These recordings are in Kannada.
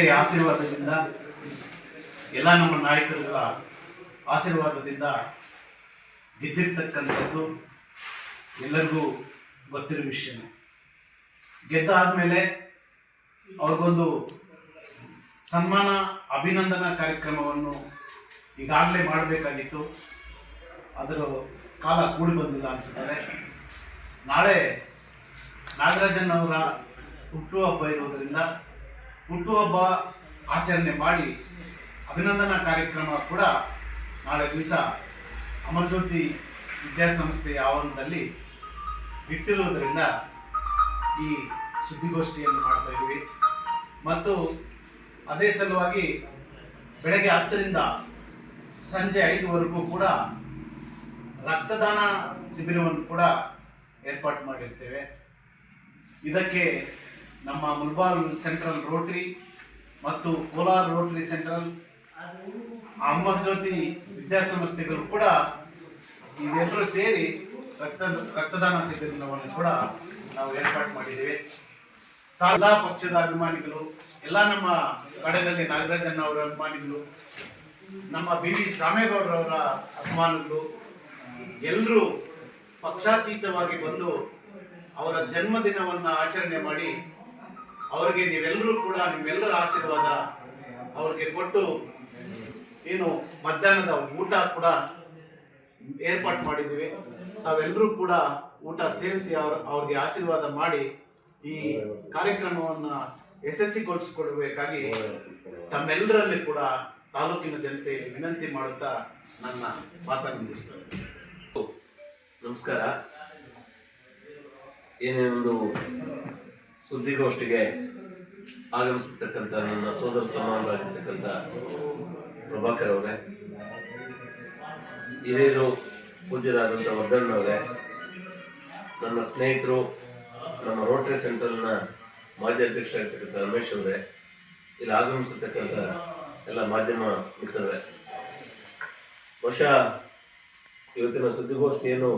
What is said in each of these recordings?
ಜನತೆಯ ಆಶೀರ್ವಾದದಿಂದ ಎಲ್ಲ ನಮ್ಮ ನಾಯಕರುಗಳ ಆಶೀರ್ವಾದದಿಂದ ಗೆದ್ದಿರ್ತಕ್ಕಂಥದ್ದು ಎಲ್ಲರಿಗೂ ಗೊತ್ತಿರೋ ವಿಷಯನೇ. ಗೆದ್ದಾದ್ಮೇಲೆ ಅವ್ರಿಗೊಂದು ಸನ್ಮಾನ, ಅಭಿನಂದನಾ ಕಾರ್ಯಕ್ರಮವನ್ನು ಈಗಾಗಲೇ ಮಾಡಬೇಕಾಗಿತ್ತು. ಅದರ ಕಾಲ ಕೂಡಿ ಬಂದಿಲ್ಲ ಅನಿಸುತ್ತದೆ ನಾಳೆ ನಾಗರಾಜನ್ ಅವರ ಹುಟ್ಟುಹಬ್ಬ ಇರುವುದರಿಂದ ಹುಟ್ಟುಹಬ್ಬ ಆಚರಣೆ ಮಾಡಿ ಅಭಿನಂದನಾ ಕಾರ್ಯಕ್ರಮ ಕೂಡ ನಾಳೆ ದಿವಸ ಅಮರಜ್ಯೋತಿ ವಿದ್ಯಾಸಂಸ್ಥೆಯ ಆವರಣದಲ್ಲಿ ಇಟ್ಟಿರುವುದರಿಂದ ಈ ಸುದ್ದಿಗೋಷ್ಠಿಯನ್ನು ಮಾಡ್ತಾ ಇದ್ದೀವಿ. ಮತ್ತು ಅದೇ ಸಲುವಾಗಿ ಬೆಳಗ್ಗೆ ಹತ್ತರಿಂದ ಸಂಜೆ ಐದುವರೆಗೂ ಕೂಡ ರಕ್ತದಾನ ಶಿಬಿರವನ್ನು ಕೂಡ ಏರ್ಪಾಟ್ ಮಾಡಿರ್ತೇವೆ. ಇದಕ್ಕೆ ನಮ್ಮ ಮುಲ್ಬಾಲ್ ಸೆಂಟ್ರಲ್ ರೋಟರಿ ಮತ್ತು ಕೋಲಾರ್ ರೋಟರಿ ಸೆಂಟ್ರಲ್ ಅಮ್ಮ ಜ್ಯೋತಿ ವಿದ್ಯಾಸಂಸ್ಥೆಗಳು ಕೂಡ ಇದೆಲ್ಲರೂ ಸೇರಿ ರಕ್ತ ರಕ್ತದಾನ ಶಿಬಿರವನ್ನು ಕೂಡ ನಾವು ಏರ್ಪಾಟ್ ಮಾಡಿದ್ದೇವೆ. ಎಲ್ಲ ಪಕ್ಷದ ಅಭಿಮಾನಿಗಳು, ಎಲ್ಲ ನಮ್ಮ ಕಡೆಯಲ್ಲಿ ನಾಗರಾಜನ್ ಅವರ ಅಭಿಮಾನಿಗಳು, ನಮ್ಮ ಬಿ ವಿ ಸ್ವಾಮೇಗೌಡರವರ ಅಭಿಮಾನಿಗಳು ಎಲ್ಲರೂ ಪಕ್ಷಾತೀತವಾಗಿ ಬಂದು ಅವರ ಜನ್ಮದಿನವನ್ನು ಆಚರಣೆ ಮಾಡಿ ಅವರಿಗೆ ನೀವೆಲ್ಲರೂ ಕೂಡ ನಿಮ್ಮೆಲ್ಲರ ಆಶೀರ್ವಾದ ಅವ್ರಿಗೆ ಕೊಟ್ಟು ಏನು ಮಧ್ಯಾಹ್ನದ ಊಟ ಕೂಡ ಏರ್ಪಾಟ್ ಮಾಡಿದ್ದೀವಿ. ತಾವೆಲ್ಲರೂ ಕೂಡ ಊಟ ಸೇವಿಸಿ ಅವ್ರ ಅವ್ರಿಗೆ ಆಶೀರ್ವಾದ ಮಾಡಿ ಈ ಕಾರ್ಯಕ್ರಮವನ್ನ ಯಶಸ್ವಿಗೊಳಿಸಿಕೊಡಬೇಕಾಗಿ ತಮ್ಮೆಲ್ಲರಲ್ಲಿ ಕೂಡ ತಾಲೂಕಿನ ಜನತೆ ವಿನಂತಿ ಮಾಡುತ್ತಾ ನನ್ನ ಮಾತನ್ನು ಮುಗಿಸ್ತೇನೆ. ನಮಸ್ಕಾರ. ಏನೇ ಒಂದು ಸುದ್ದಿಗೋಷ್ಠಿಗೆ ಆಗಮಿಸಿರ್ತಕ್ಕಂಥ ನನ್ನ ಸೋದರ ಸಮಾನರಾಗಿರ್ತಕ್ಕಂಥ ಪ್ರಭಾಕರ್ ಅವರೇ, ಹಿರಿಯರು ಪೂಜ್ಯರಾದಂಥ ವರ್ಧಣ್ಣವರೇ ನನ್ನ ಸ್ನೇಹಿತರು, ನಮ್ಮ ರೋಟರಿ ಸೆಂಟ್ರಲ್ನ ಮಾಜಿ ಅಧ್ಯಕ್ಷರಾಗಿರ್ತಕ್ಕಂಥ ರಮೇಶ್ ಅವರೇ, ಇಲ್ಲಿ ಆಗಮಿಸಿರ್ತಕ್ಕಂಥ ಎಲ್ಲ ಮಾಧ್ಯಮ ಮಿತ್ರರೇ. ಬಹುಶಃ ಇವತ್ತಿನ ಸುದ್ದಿಗೋಷ್ಠಿಯನ್ನು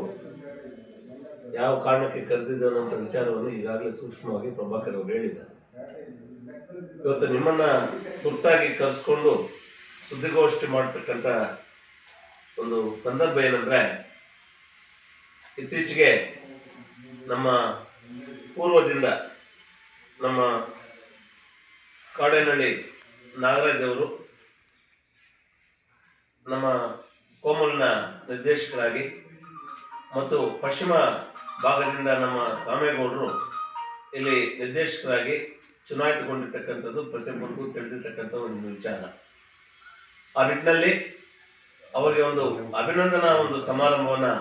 ಯಾವ ಕಾರಣಕ್ಕೆ ಕರೆದಿದ್ದಾನೆ ಅಂತ ವಿಚಾರವನ್ನು ಈಗಾಗಲೇ ಸೂಕ್ಷ್ಮವಾಗಿ ಪ್ರಭಾಕರ್ ಅವರು ಹೇಳಿದ್ದಾರೆ. ಇವತ್ತು ನಿಮ್ಮನ್ನ ತುರ್ತಾಗಿ ಕರೆಸ್ಕೊಂಡು ಸುದ್ದಿಗೋಷ್ಠಿ ಮಾಡ್ತಕ್ಕಂಥ ಒಂದು ಸಂದರ್ಭ ಏನಂದ್ರೆ, ಇತ್ತೀಚೆಗೆ ನಮ್ಮ ಪೂರ್ವದಿಂದ ನಮ್ಮ ಕಾಡೇನಹಳ್ಳಿ ನಾಗರಾಜ್ ಅವರು ನಮ್ಮ ಕೋಮಲ್ನ ನಿರ್ದೇಶಕರಾಗಿ ಮತ್ತು ಪಶ್ಚಿಮ ಭಾಗದಿಂದ ನಮ್ಮ ಸಾಮೇಗೌಡರು ಇಲ್ಲಿ ನಿರ್ದೇಶಕರಾಗಿ ಚುನಾಯಿತಗೊಂಡಿರ್ತಕ್ಕಂಥದ್ದು ಪ್ರತಿಯೊಬ್ಬರಿಗೂ ತಿಳಿದಿರ್ತಕ್ಕಂಥ ಒಂದು ವಿಚಾರ. ಆ ನಿಟ್ಟಿನಲ್ಲಿ ಅವರಿಗೆ ಒಂದು ಅಭಿನಂದನಾ ಒಂದು ಸಮಾರಂಭವನ್ನು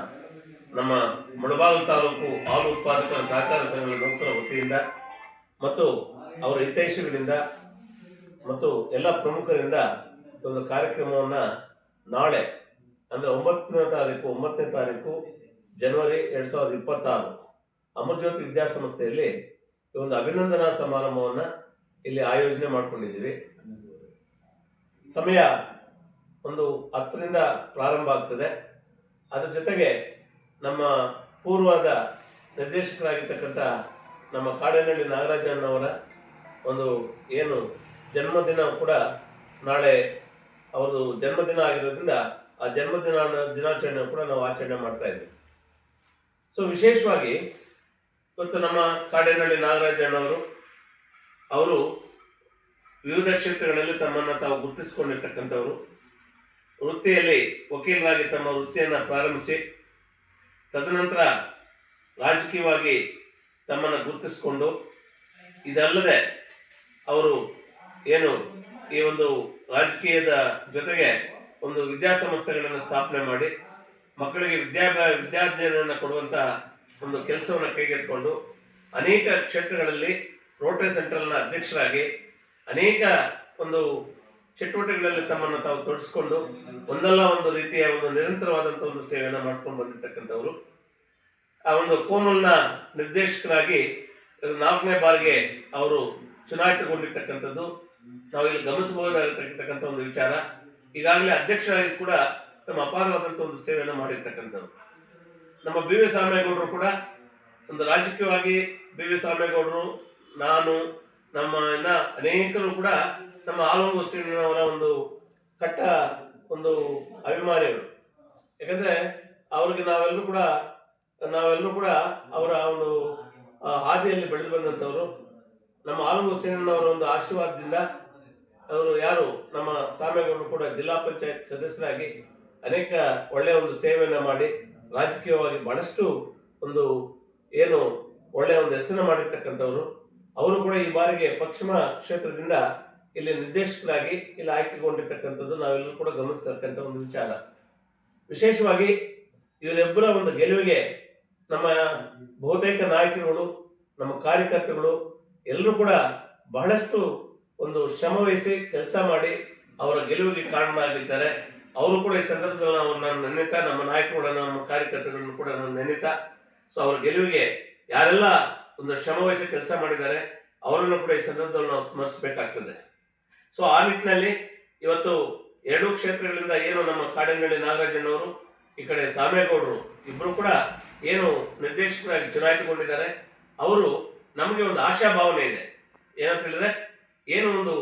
ನಮ್ಮ ಮುಳಬಾಗಿಲು ತಾಲೂಕು ಹಾಲು ಉತ್ಪಾದಕರ ಸಹಕಾರ ಸಂಘಗಳ ನೌಕರ ವತಿಯಿಂದ ಮತ್ತು ಅವರ ಹಿತೈಷಿಗಳಿಂದ ಮತ್ತು ಎಲ್ಲ ಪ್ರಮುಖರಿಂದ ಒಂದು ಕಾರ್ಯಕ್ರಮವನ್ನು ನಾಳೆ ಅಂದರೆ ಒಂಬತ್ತನೇ ತಾರೀಕು ಒಂಬತ್ತನೇ ತಾರೀಕು ಜನವರಿ ಎರಡು ಸಾವಿರದ ಇಪ್ಪತ್ತಾರು ಅಮರ್ಜ್ಯೋತಿ ವಿದ್ಯಾಸಂಸ್ಥೆಯಲ್ಲಿ ಒಂದು ಅಭಿನಂದನಾ ಸಮಾರಂಭವನ್ನ ಇಲ್ಲಿ ಆಯೋಜನೆ ಮಾಡ್ಕೊಂಡಿದ್ದೀವಿ. ಸಮಯ ಒಂದು ಹತ್ತರಿಂದ ಪ್ರಾರಂಭ ಆಗ್ತದೆ. ಅದ್ರ ಜೊತೆಗೆ ನಮ್ಮ ಪೂರ್ವದ ನಿರ್ದೇಶಕರಾಗಿರ್ತಕ್ಕಂಥ ನಮ್ಮ ಕಾಡೇನಹಳ್ಳಿ ನಾಗರಾಜಣ್ಣವರ ಒಂದು ಏನು ಜನ್ಮದಿನ ಕೂಡ ನಾಳೆ ಅವ್ರದ್ದು ಜನ್ಮದಿನ ಆಗಿರೋದ್ರಿಂದ ಆ ಜನ್ಮದಿನ ದಿನಾಚರಣೆ ಕೂಡ ನಾವು ಆಚರಣೆ ಮಾಡ್ತಾ ಇದ್ದೀವಿ. ಸೊ ವಿಶೇಷವಾಗಿ ಇವತ್ತು ನಮ್ಮ ಕಾಡೇನಹಳ್ಳಿ ನಾಗರಾಜಣ್ಣವರು ಅವರು ವಿವಿಧ ಕ್ಷೇತ್ರಗಳಲ್ಲಿ ತಮ್ಮನ್ನು ತಾವು ಗುರುತಿಸಿಕೊಂಡಿರ್ತಕ್ಕಂಥವರು. ವೃತ್ತಿಯಲ್ಲಿ ವಕೀಲರಾಗಿ ತಮ್ಮ ವೃತ್ತಿಯನ್ನು ಪ್ರಾರಂಭಿಸಿ, ತದನಂತರ ರಾಜಕೀಯವಾಗಿ ತಮ್ಮನ್ನು ಗುರುತಿಸಿಕೊಂಡು, ಇದಲ್ಲದೆ ಅವರು ಏನು ಈ ಒಂದು ರಾಜಕೀಯದ ಜೊತೆಗೆ ಒಂದು ವಿದ್ಯಾಸಂಸ್ಥೆಗಳನ್ನು ಸ್ಥಾಪನೆ ಮಾಡಿ ಮಕ್ಕಳಿಗೆ ವಿದ್ಯಾಭ್ಯಾಸ ವಿದ್ಯಾರ್ಜನೆಯನ್ನು ಕೊಡುವಂತ ಒಂದು ಕೆಲಸವನ್ನು ಕೈಗೆತ್ತಿಕೊಂಡು ಅನೇಕ ಕ್ಷೇತ್ರಗಳಲ್ಲಿ ರೋಟರಿ ಸೆಂಟ್ರಲ್ನ ಅಧ್ಯಕ್ಷರಾಗಿ ಅನೇಕ ಒಂದು ಚಟುವಟಿಕೆಗಳಲ್ಲಿ ತಮ್ಮನ್ನು ತಾವು ತೊಡಸ್ಕೊಂಡು ಒಂದಲ್ಲ ಒಂದು ರೀತಿಯ ಒಂದು ನಿರಂತರವಾದಂಥ ಒಂದು ಸೇವೆಯನ್ನು ಮಾಡ್ಕೊಂಡು ಬಂದಿರತಕ್ಕಂಥವ್ರು. ಆ ಒಂದು ಕೋಮಲ್ನ ನಿರ್ದೇಶಕರಾಗಿ ನಾಲ್ಕನೇ ಬಾರಿಗೆ ಅವರು ಚುನಾಯಿತಗೊಂಡಿರ್ತಕ್ಕಂಥದ್ದು. ನಾವು ಇಲ್ಲಿ ಗಮನಿಸಬಹುದಾಗಿರ್ತಕ್ಕಂಥ ಒಂದು ವಿಚಾರ. ಈಗಾಗಲೇ ಅಧ್ಯಕ್ಷರಾಗಿ ಕೂಡ ತಮ್ಮ ಅಪಾರವಾದಂಥ ಒಂದು ಸೇವೆಯನ್ನು ಮಾಡಿರ್ತಕ್ಕಂಥವ್ರು. ನಮ್ಮ ಬಿ ವಿ ಸಾಮೇಗೌಡರು ಕೂಡ ಒಂದು ರಾಜಕೀಯವಾಗಿ ಬಿ ವಿ ಸಾಮೇಗೌಡರು ನಾನು, ನಮ್ಮ ಇನ್ನ ಅನೇಕರು ಕೂಡ ನಮ್ಮ ಆಲೋಂಗ ಶ್ರೀನಿವರ ಒಂದು ಕಟ್ಟ ಒಂದು ಅಭಿಮಾನಿಗಳು. ಯಾಕಂದ್ರೆ ಅವ್ರಿಗೆ ನಾವೆಲ್ಲರೂ ಕೂಡ ನಾವೆಲ್ಲರೂ ಕೂಡ ಅವರ ಒಂದು ಹಾದಿಯಲ್ಲಿ ಬೆಳೆದು ಬಂದಂಥವ್ರು. ನಮ್ಮ ಆಲಂಗು ಶ್ರೀನವರ ಒಂದು ಆಶೀರ್ವಾದದಿಂದ ಅವರು ಯಾರು, ನಮ್ಮ ಸಾಮೇಗೌಡರು ಕೂಡ ಜಿಲ್ಲಾ ಪಂಚಾಯತ್ ಸದಸ್ಯರಾಗಿ ಅನೇಕ ಒಳ್ಳೆಯ ಒಂದು ಸೇವೆಯನ್ನು ಮಾಡಿ ರಾಜಕೀಯವಾಗಿ ಬಹಳಷ್ಟು ಒಂದು ಏನು ಒಳ್ಳೆಯ ಒಂದು ಹೆಸರನ್ನು ಮಾಡಿರ್ತಕ್ಕಂಥವ್ರು. ಅವರು ಕೂಡ ಈ ಬಾರಿಗೆ ಪಶ್ಚಿಮ ಕ್ಷೇತ್ರದಿಂದ ಇಲ್ಲಿ ನಿರ್ದೇಶಕರಾಗಿ ಇಲ್ಲಿ ಆಯ್ಕೆಗೊಂಡಿರ್ತಕ್ಕಂಥದ್ದು ನಾವೆಲ್ಲರೂ ಕೂಡ ಗಮನಿಸ್ತಕ್ಕಂಥ ಒಂದು ವಿಚಾರ. ವಿಶೇಷವಾಗಿ ಇವರಿಬ್ಬರ ಒಂದು ಗೆಲುವಿಗೆ ನಮ್ಮ ಬಹುತೇಕ ನಾಯಕರುಗಳು, ನಮ್ಮ ಕಾರ್ಯಕರ್ತರುಗಳು ಎಲ್ಲರೂ ಕೂಡ ಬಹಳಷ್ಟು ಒಂದು ಶ್ರಮವಹಿಸಿ ಕೆಲಸ ಮಾಡಿ ಅವರ ಗೆಲುವಿಗೆ ಕಾರಣರಾಗಿದ್ದಾರೆ. ಅವರು ಕೂಡ ಈ ಸಂದರ್ಭದಲ್ಲಿ ನಾವು ನಾನು ನೆನೆತ ನಮ್ಮ ನಾಯಕರುಗಳನ್ನು ನಮ್ಮ ಕಾರ್ಯಕರ್ತರನ್ನು ಕೂಡ ನಾನು ನೆನೆತಾ ಸೊ ಅವರ ಗೆಲುವಿಗೆ ಯಾರೆಲ್ಲ ಒಂದು ಶ್ರಮ ವಹಿಸಿ ಕೆಲಸ ಮಾಡಿದ್ದಾರೆ, ಅವರನ್ನು ಕೂಡ ಈ ಸಂದರ್ಭದಲ್ಲಿ ನಾವು ಸ್ಮರಿಸಬೇಕಾಗ್ತದೆ. ಸೊ ಆ ನಿಟ್ಟಿನಲ್ಲಿ ಇವತ್ತು ಎರಡೂ ಕ್ಷೇತ್ರಗಳಿಂದ ಏನು ನಮ್ಮ ಕಾಡಿನಹಳ್ಳಿ ನಾಗರಾಜಣ್ಣವರು ಈ ಕಡೆ ಸಾಮೇಗೌಡರು ಇಬ್ಬರು ಕೂಡ ಏನು ನಿರ್ದೇಶಕರಾಗಿ ಚುನಾಯಿತಗೊಂಡಿದ್ದಾರೆ, ಅವರು ನಮಗೆ ಒಂದು ಆಶಾಭಾವನೆ ಇದೆ. ಏನಂತ ಹೇಳಿದ್ರೆ, ಏನು ಒಂದು